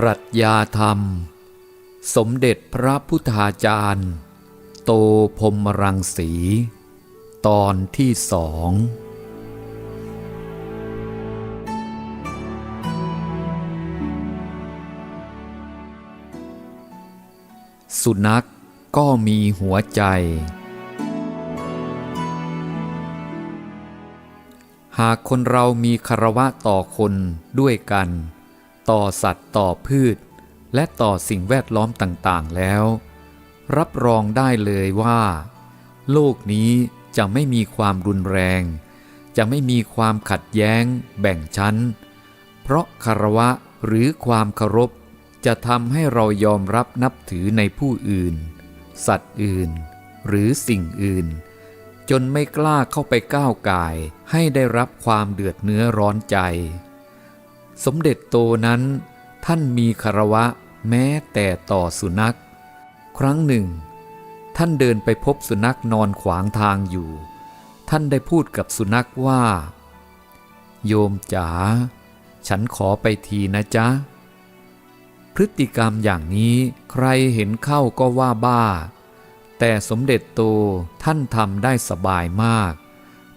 ปรัชญาธรรม สมเด็จพระพุทธาจารย์ โตพรมรังสี ตอนที่สองสุนัขก็มีหัวใจ หากคนเรามีคารวะต่อคนด้วยกัน ต่อสัตว์ต่อพืช และต่อสิ่งแวดล้อมต่างๆแล้ว รับรองได้เลยว่า โลกนี้จะไม่มีความรุนแรง จะไม่มีความขัดแย้ง แบ่งชั้น เพราะคารวะหรือความเคารพจะทำให้เรายอมรับนับถือในผู้อื่น สัตว์อื่น หรือสิ่งอื่น จนไม่กล้าเข้าไปก้าวไก่ายให้ได้รับความเดือดเนื้อร้อนใจ สมเด็จโตนั้น ท่านมีคารวะแม้แต่ต่อสุนัข ครั้งหนึ่ง ท่านเดินไปพบสุนัขนอนขวางทางอยู่ ท่านได้พูดกับสุนัขว่า โยมจ๋าฉันขอไปทีนะจ๊ะ พฤติกรรมอย่างนี้ใครเห็นเข้าก็ว่าบ้า แต่สมเด็จโตท่านทำได้สบายมาก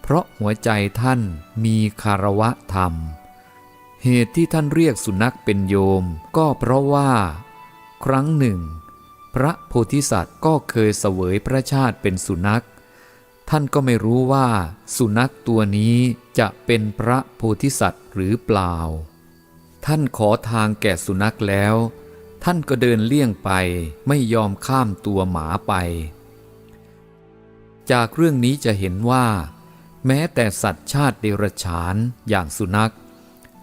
เพราะหัวใจท่านมีคารวะธรรม เหตุที่ท่านเรียกสุนัขเป็นโยม ก็เพราะว่า ครั้งหนึ่ง พระโพธิสัตว์ก็เคยเสวยพระชาติเป็นสุนัข ท่านก็ไม่รู้ว่า สุนัขตัวนี้จะเป็นพระโพธิสัตว์หรือเปล่า ท่านขอทางแก่สุนัขแล้ว ท่านก็เดินเลี่ยงไปไม่ยอมข้ามตัวหมาไป จากเรื่องนี้จะเห็นว่า แม้แต่สัตว์ชาติเดรัจฉานอย่างสุนัข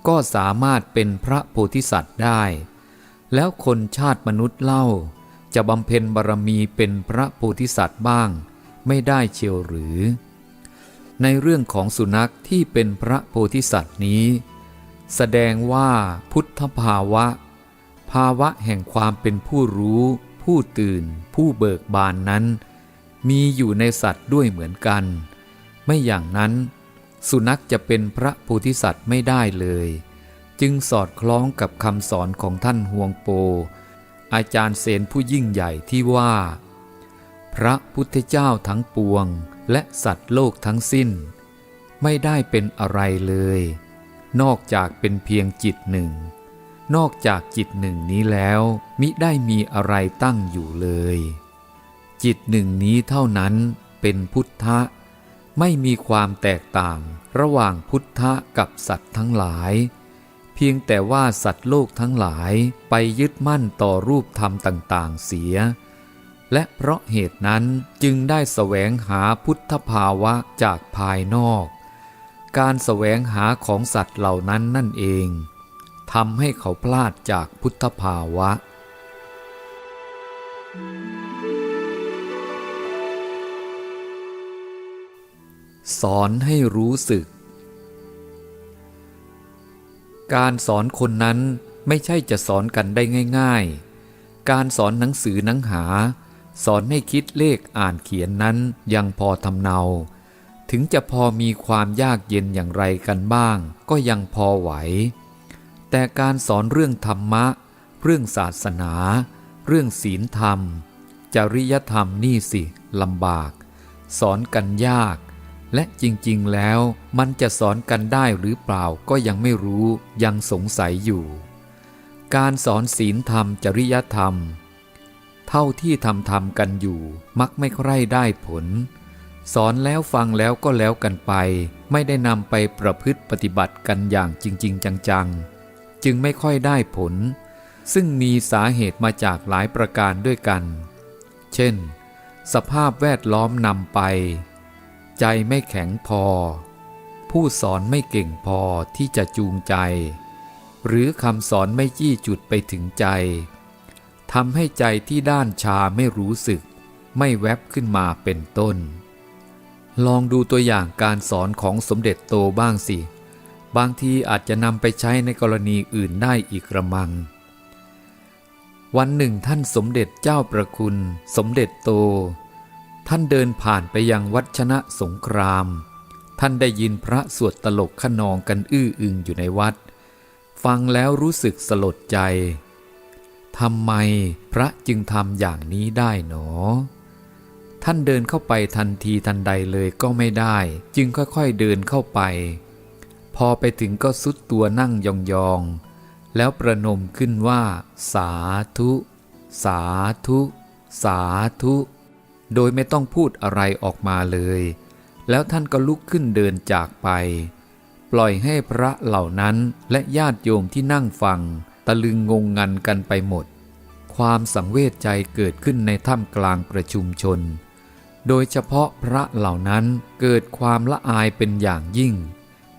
ก็สามารถเป็นพระโพธิสัตว์ได้ แล้วคนชาติมนุษย์เล่า จะบำเพ็ญบารมีเป็นพระโพธิสัตว์บ้าง ไม่ได้เชียวหรือ ในเรื่องของสุนัขที่เป็นพระโพธิสัตว์นี้ แสดงว่าพุทธภาวะ ภาวะแห่งความเป็นผู้รู้ ผู้ตื่น ผู้เบิกบานนั้น มีอยู่ในสัตว์ด้วยเหมือนกัน ไม่อย่างนั้น สุนัขจะเป็นพระโพธิสัตว์ไม่ได้เลย จึงสอดคล้องกับคำสอนของท่านฮวงโป อาจารย์เสนผู้ยิ่งใหญ่ที่ว่า พระพุทธเจ้าทั้งปวง และสัตว์โลกทั้งสิ้น ไม่ได้เป็นอะไรเลย นอกจากเป็นเพียงจิตหนึ่ง นอกจากจิตหนึ่งนี้แล้วมิได้มีอะไรตั้งอยู่เลย จิตหนึ่งนี้เท่านั้นเป็นพุทธะ ไม่มีความแตกต่างระหว่างพุทธะกับสัตว์ทั้งหลาย เพียงแต่ว่าสัตว์โลกทั้งหลายไปยึดมั่นต่อรูปธรรมต่างๆเสีย และเพราะเหตุนั้นจึงได้แสวงหาพุทธภาวะจากภายนอก การแสวงหาของสัตว์เหล่านั้นนั่นเองทำให้เขาพลาดจากพุทธภาวะ สอนให้รู้สึก การสอนคนนั้นไม่ใช่จะสอนกันได้ง่าย ๆ การสอนหนังสือหนังหา สอนให้คิดเลขอ่านเขียนนั้นยังพอทำเนา ถึงจะพอมีความยากเย็นอย่างไรกันบ้าง ก็ยังพอไหว แต่การสอนเรื่องธรรมะ เรื่องศาสนา เรื่องศีลธรรม จริยธรรมนี่สิลำบาก สอนกันยาก และจริงๆแล้วมันจะสอนกันได้หรือเปล่าก็ยังไม่รู้ยังสงสัยอยู่ การสอนศีลธรรมจริยธรรม เท่าที่ทำทำกันอยู่ มักไม่ใคร่ได้ผล สอนแล้วฟังแล้วก็แล้วกันไป ไม่ได้นำไปประพฤติปฏิบัติกันอย่างจริง ๆ จังๆ จึงไม่ค่อยได้ผล ซึ่งมีสาเหตุมาจากหลายประการด้วยกัน เช่น สภาพแวดล้อมนำไป ใจไม่แข็งพอ ผู้สอนไม่เก่งพอที่จะจูงใจ หรือคำสอนไม่จี้จุดไปถึงใจทำให้ใจที่ด้านชาไม่รู้สึก ไม่แวบขึ้นมาเป็นต้น ลองดูตัวอย่างการสอนของสมเด็จโตบ้างสิ บางทีอาจจะนำไปใช้ในกรณีอื่นได้อีกกระมัง วันหนึ่งท่านสมเด็จเจ้าประคุณ สมเด็จโต ท่านเดินผ่านไปยังวัดชนะสงคราม ท่านได้ยินพระสวดตลกขนองกันอื้ออึงอยู่ในวัด ฟังแล้วรู้สึกสลดใจทำไมพระจึงทำอย่างนี้ได้หนอ ท่านเดินเข้าไปทันทีทันใดเลยก็ไม่ได้ จึงค่อยๆเดินเข้าไป พอไปถึงก็สุดตัวนั่งยองๆ แล้วประนมขึ้นว่า สาธุ สาธุ สาธุ โดยไม่ต้องพูดอะไรออกมาเลย แล้วท่านก็ลุกขึ้นเดินจากไป ปล่อยให้พระเหล่านั้นและญาติโยมที่นั่งฟัง ตะลึงงงงันกันไปหมด ความสังเวชใจเกิดขึ้นในถ้ำกลางประชุมชน โดยเฉพาะพระเหล่านั้นเกิดความละอายเป็นอย่างยิ่ง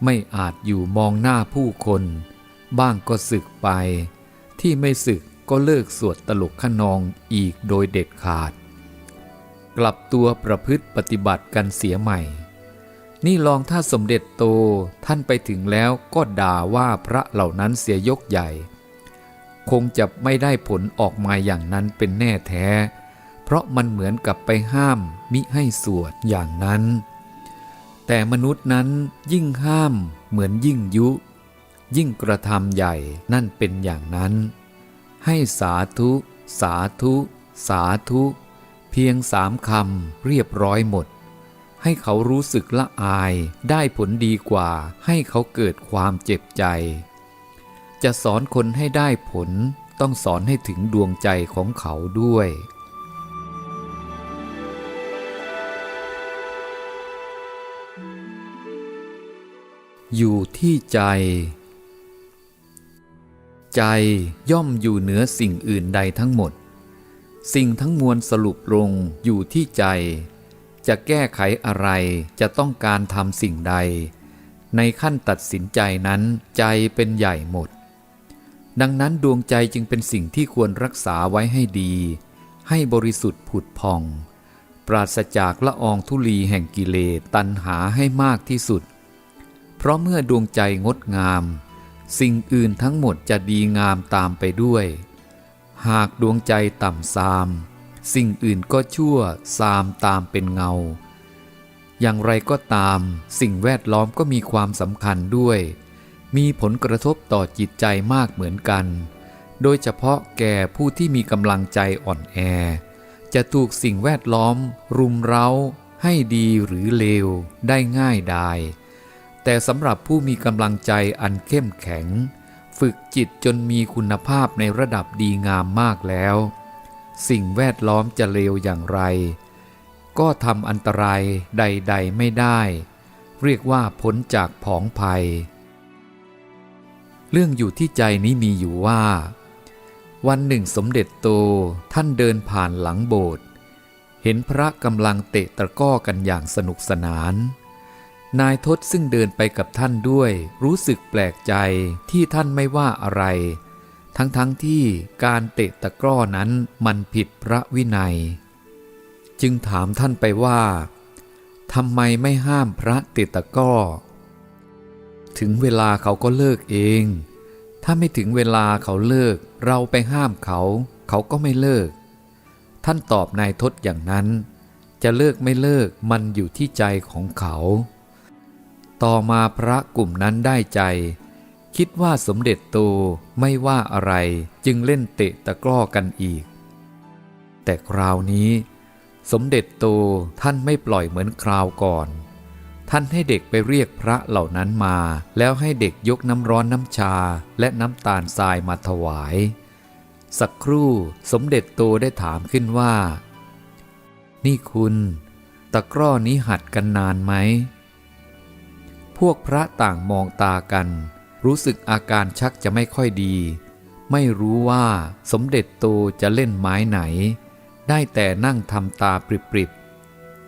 ไม่อาจอยู่มองหน้าผู้คน บ้างก็สึกไป ที่ไม่สึกก็เลิกสวดตลกขนองอีกโดยเด็ดขาด กลับตัวประพฤติปฏิบัติกันเสียใหม่ นี่ลองถ้าสมเด็จโตท่านไปถึงแล้วก็ด่าว่าพระเหล่านั้นเสียยกใหญ่ คงจะไม่ได้ผลออกมาอย่างนั้นเป็นแน่แท้ เพราะมันเหมือนกับไปห้ามมิให้สวดอย่างนั้น แต่มนุษย์นั้นยิ่งห้ามเหมือนยิ่งยุ ยิ่งกระทำใหญ่นั่นเป็นอย่างนั้น ให้สาธุ สาธุ สาธุ พียงสามคำเรียบร้อยหมด ให้เขารู้สึกละอายได้ผลดีกว่าให้เขาเกิดความเจ็บใจ จะสอนคนให้ได้ผลต้องสอนให้ถึงดวงใจของเขาด้วย อยู่ที่ใจ ใจย่อมอยู่เหนือสิ่งอื่นใดทั้งหมด สิ่งทั้งมวลสรุปลงอยู่ที่ใจ จะแก้ไขอะไรจะต้องการทำสิ่งใด ในขั้นตัดสินใจนั้นใจเป็นใหญ่หมด ดังนั้นดวงใจจึงเป็นสิ่งที่ควรรักษาไว้ให้ดี ให้บริสุทธิ์ผุดผ่อง ปราศจากละอองธุลีแห่งกิเลสตัณหาให้มากที่สุด เพราะเมื่อดวงใจงดงาม สิ่งอื่นทั้งหมดจะดีงามตามไปด้วย หากดวงใจต่ำทราม สิ่งอื่นก็ชั่วทรามตามเป็นเงา อย่างไรก็ตาม สิ่งแวดล้อมก็มีความสำคัญด้วย มีผลกระทบต่อจิตใจมากเหมือนกัน โดยเฉพาะแก่ผู้ที่มีกำลังใจอ่อนแอ จะถูกสิ่งแวดล้อม รุมเร้า ให้ดีหรือเลว ได้ง่ายดาย แต่สำหรับผู้มีกำลังใจอันเข้มแข็ง ฝึกจิตจนมีคุณภาพในระดับดีงามมากแล้ว สิ่งแวดล้อมจะเลวอย่างไร ก็ทำอันตรายใด ๆ ไม่ได้ เรียกว่าพ้นจากผองภัย เรื่องอยู่ที่ใจนี้มีอยู่ว่า วันหนึ่งสมเด็จโตท่านเดินผ่านหลังโบสถ์เห็นพระกำลังเตะตะก้อกันอย่างสนุกสนาน นายทศซึ่งเดินไปกับท่านด้วย รู้สึกแปลกใจที่ท่านไม่ว่าอะไร ทั้งๆทที่การเตะตะกร้อนั้นมันผิดพระวินัย จึงถามท่านไปว่าทำไมไม่ห้ามพระเตะตะกร้อ ถึงเวลาเขาก็เลิกเอง ถ้าไม่ถึงเวลาเขาเลิก เราไปห้ามเขา เขาก็ไม่เลิก ท่านตอบนายทศอย่างนั้น จะเลิกไม่เลิกมันอยู่ที่ใจของเขา ต่อมาพระกลุ่มนั้นได้ใจ คิดว่าสมเด็จโตไม่ว่าอะไรจึงเล่นเตะตะกร้อกันอีก แต่คราวนี้ สมเด็จโตท่านไม่ปล่อยเหมือนคราวก่อน ท่านให้เด็กไปเรียกพระเหล่านั้นมา แล้วให้เด็กยกน้ำร้อนน้ำชาและน้ำตาลทรายมาถวาย สักครู่สมเด็จโตได้ถามขึ้นว่า นี่คุณ ตะกร้อนี้หัดกันนานไหม พวกพระต่างมองตากัน รู้สึกอาการชักจะไม่ค่อยดี ไม่รู้ว่าสมเด็จโตจะเล่นไม้ไหน ได้แต่นั่งทำตาปริบ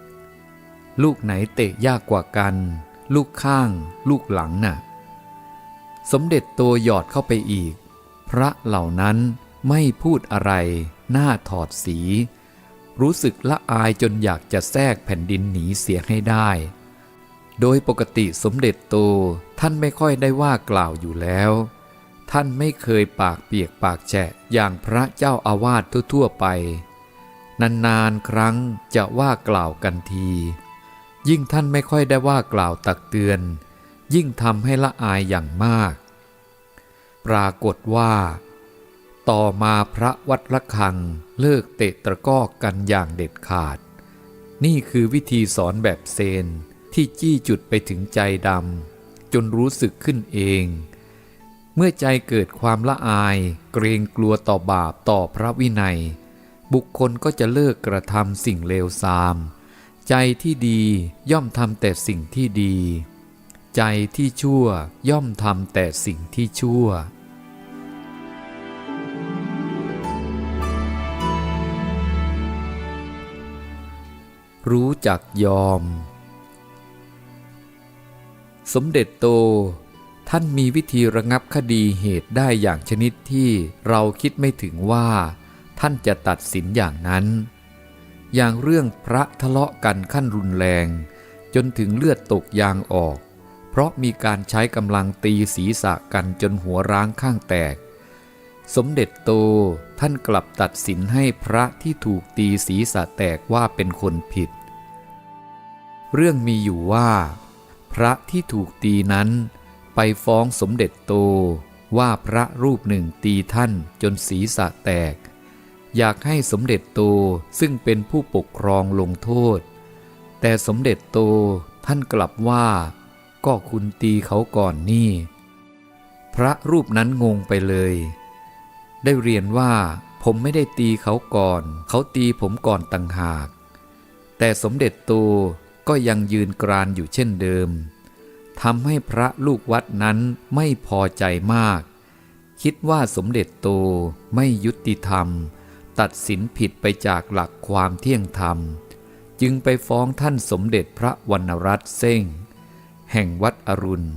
ๆ ลูกไหนเตะยากกว่ากัน ลูกข้าง ลูกหลังน่ะ สมเด็จโตหยอดเข้าไปอีก พระเหล่านั้นไม่พูดอะไร หน้าถอดสี รู้สึกละอายจนอยากจะแทรกแผ่นดินหนีเสียให้ได้ โดยปกติสมเด็จโตท่านไม่ค่อยได้ว่ากล่าวอยู่แล้ว ท่านไม่เคยปากเปียกปากแฉะอย่างพระเจ้าอาวาสทั่วๆไป นานๆครั้งจะว่ากล่าวกันที ยิ่งท่านไม่ค่อยได้ว่ากล่าวตักเตือน ยิ่งทำให้ละอายอย่างมาก ปรากฏว่า ต่อมาพระวัดละคังเลิกเตะตะก้อกันอย่างเด็ดขาด นี่คือวิธีสอนแบบเซน ที่จี้จุดไปถึงใจดำจนรู้สึกขึ้นเอง เมื่อใจเกิดความละอาย เกรงกลัวต่อบาปต่อพระวินัย บุคคลก็จะเลิกกระทำสิ่งเลวทราม ใจที่ดีย่อมทำแต่สิ่งที่ดี ใจที่ชั่วย่อมทำแต่สิ่งที่ชั่วรู้จักยอม สมเด็จโต ท่านมีวิธีระงับคดีเหตุได้อย่างชนิดที่เราคิดไม่ถึงว่า ท่านจะตัดสินอย่างนั้น อย่างเรื่องพระทะเลาะกันขั้นรุนแรง จนถึงเลือดตกยางออก เพราะมีการใช้กำลังตีศีรษะกันจนหัวร้างข้างแตก สมเด็จโตท่านกลับตัดสินให้พระที่ถูกตีศีรษะแตกว่าเป็นคนผิด เรื่องมีอยู่ว่า พระที่ถูกตีนั้นไปฟ้องสมเด็จโตว่าพระรูปหนึ่งตีท่านจนศีรษะแตก อยากให้สมเด็จโตซึ่งเป็นผู้ปกครองลงโทษ แต่สมเด็จโตท่านกลับว่า ก็คุณตีเขาก่อนนี่ พระรูปนั้นงงไปเลย ได้เรียนว่าผมไม่ได้ตีเขาก่อน เขาตีผมก่อนต่างหาก แต่สมเด็จโต ก็ยังยืนกรานอยู่เช่นเดิมทำให้พระลูกวัดนั้นไม่พอใจมาก คิดว่าสมเด็จโตไม่ยุติธรรม ตัดสินผิดไปจากหลักความเที่ยงธรรม จึงไปฟ้องท่านสมเด็จพระวรรณรัตน์เส้ง แห่งวัดอรุณ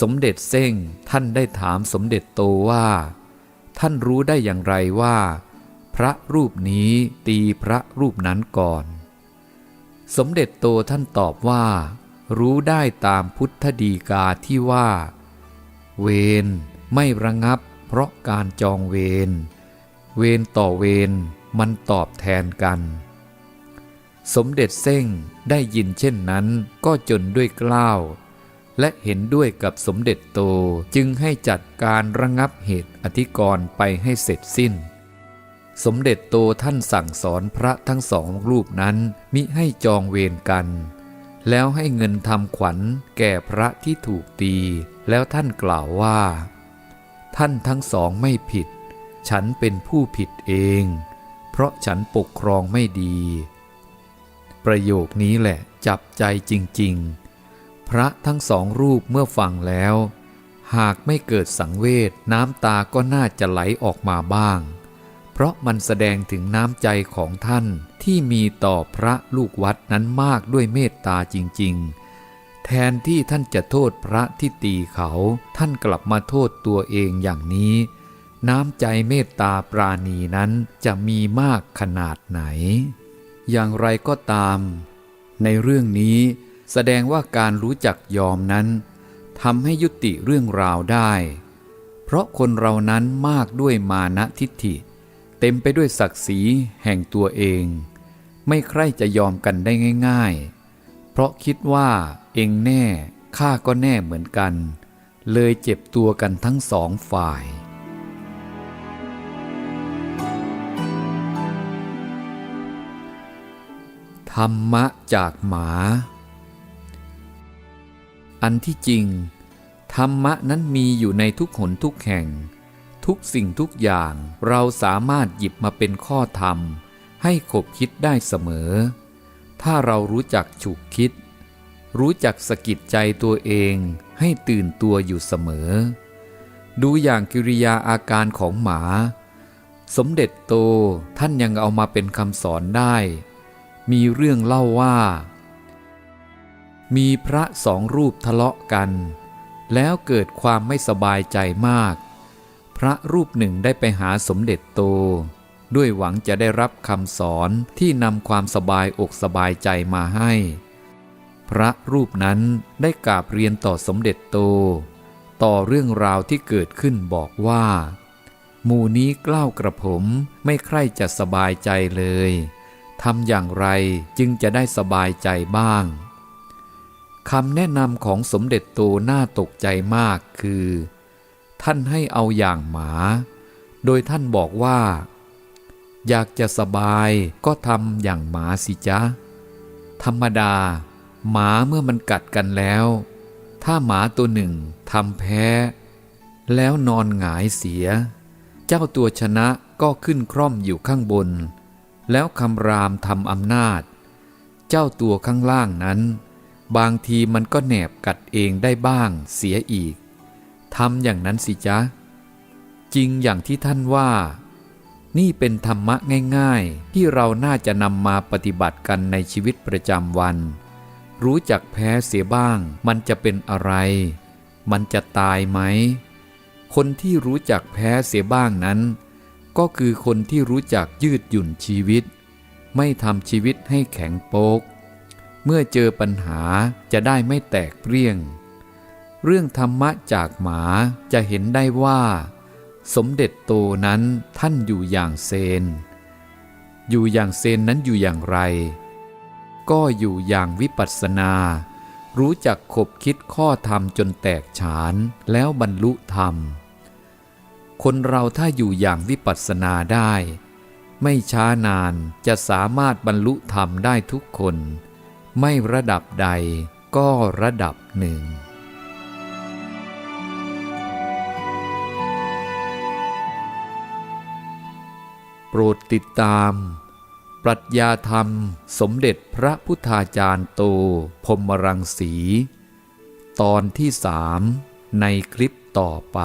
สมเด็จเส้งท่านได้ถามสมเด็จโตว่า ท่านรู้ได้อย่างไรว่า พระรูปนี้ตีพระรูปนั้นก่อน สมเด็จโตท่านตอบว่า รู้ได้ตามพุทธดีกาที่ว่า เวรไม่ระงับ เพราะการจองเวรเวรต่อเวรมันตอบแทนกัน สมเด็จเส้งได้ยินเช่นนั้นก็จนด้วยกล้าว และเห็นด้วยกับสมเด็จโตจึงให้จัดการระงับเหตุอธิกรณ์ไปให้เสร็จสิ้น สมเด็จโตท่านสั่งสอนพระทั้งสองรูปนั้นมิให้จองเวรกัน แล้วให้เงินทำขวัญแก่พระที่ถูกตี แล้วท่านกล่าวว่า ท่านทั้งสองไม่ผิด ฉันเป็นผู้ผิดเอง เพราะฉันปกครองไม่ดี ประโยคนี้แหละจับใจจริง ๆ พระทั้งสองรูปเมื่อฟังแล้ว หากไม่เกิดสังเวชน้ำตาก็น่าจะไหลออกมาบ้าง ราะมันแสดงถึงน้ำใจของท่านที่มีต่อพระลูกวัดนั้นมากด้วยเมตตาจริง ๆ แทนที่ท่านจะโทษพระที่ตีเขา ท่านกลับมาโทษตัวเองอย่างนี้ น้ำใจเมตตาปราณีนั้นจะมีมากขนาดไหน อย่างไรก็ตาม ในเรื่องนี้แสดงว่าการรู้จักยอมนั้นทำให้ยุติเรื่องราวได้ เพราะคนเรานั้นมากด้วยมานะทิฏฐิ เต็มไปด้วยศักดิ์ศรีแห่งตัวเอง ไม่ใคร่จะยอมกันได้ง่าย ๆ เพราะคิดว่าเองแน่ข้าก็แน่เหมือนกัน เลยเจ็บตัวกันทั้งสองฝ่าย ธรรมะจากหมา อันที่จริง ธรรมะนั้นมีอยู่ในทุกหนทุกแห่ง ทุกสิ่งทุกอย่างเราสามารถหยิบมาเป็นข้อธรรม ให้ขบคิดได้เสมอ ถ้าเรารู้จักฉุกคิด รู้จักสะกิดใจตัวเองให้ตื่นตัวอยู่เสมอ ดูอย่างกิริยาอาการของหมา สมเด็จโตท่านยังเอามาเป็นคำสอนได้ มีเรื่องเล่าว่า มีพระสองรูปทะเลาะกัน แล้วเกิดความไม่สบายใจมาก พระรูปหนึ่งได้ไปหาสมเด็จโต ด้วยหวังจะได้รับคำสอนที่นำความสบายอกสบายใจมาให้ พระรูปนั้นได้กราบเรียนต่อสมเด็จโต ต่อเรื่องราวที่เกิดขึ้นบอกว่า หมู่นี้กล้าวกระผมไม่ใคร่จะสบายใจเลยทำอย่างไรจึงจะได้สบายใจบ้างคำแนะนำของสมเด็จโตน่าตกใจมากคือ ท่านให้เอาอย่างหมา โดยท่านบอกว่า อยากจะสบายก็ทำอย่างหมาสิจ๊ะ ธรรมดา หมาเมื่อมันกัดกันแล้ว ถ้าหมาตัวหนึ่งทำแพ้ แล้วนอนหงายเสีย เจ้าตัวชนะก็ขึ้นคร่อมอยู่ข้างบน แล้วคำรามทำอำนาจ เจ้าตัวข้างล่างนั้น บางทีมันก็แหนบกัดเองได้บ้างเสียอีก ทำอย่างนั้นสิจ๊ะ จริงอย่างที่ท่านว่า นี่เป็นธรรมะง่าย ๆ ที่เราน่าจะนำมาปฏิบัติกันในชีวิตประจำวัน รู้จักแพ้เสียบ้าง มันจะเป็นอะไร มันจะตายไหม คนที่รู้จักแพ้เสียบ้างนั้น ก็คือคนที่รู้จักยืดหยุ่นชีวิต ไม่ทำชีวิตให้แข็งโป๊ก เมื่อเจอปัญหาจะได้ไม่แตกเปรี้ยง เรื่องธรรมะจากหมาจะเห็นได้ว่า สมเด็จโตนั้นท่านอยู่อย่างเซน อยู่อย่างเซนนั้นอยู่อย่างไร ก็อยู่อย่างวิปัสสนา รู้จักขบคิดข้อธรรมจนแตกฉานแล้วบรรลุธรรม คนเราถ้าอยู่อย่างวิปัสสนาได้ ไม่ช้านานจะสามารถบรรลุธรรมได้ทุกคน ไม่ระดับใดก็ระดับหนึ่ง โปรดติดตาม ปรัชญาธรรมสมเด็จพระพุทธาจารย์โตพรมรังสี ตอนที่สามในคลิปต่อไป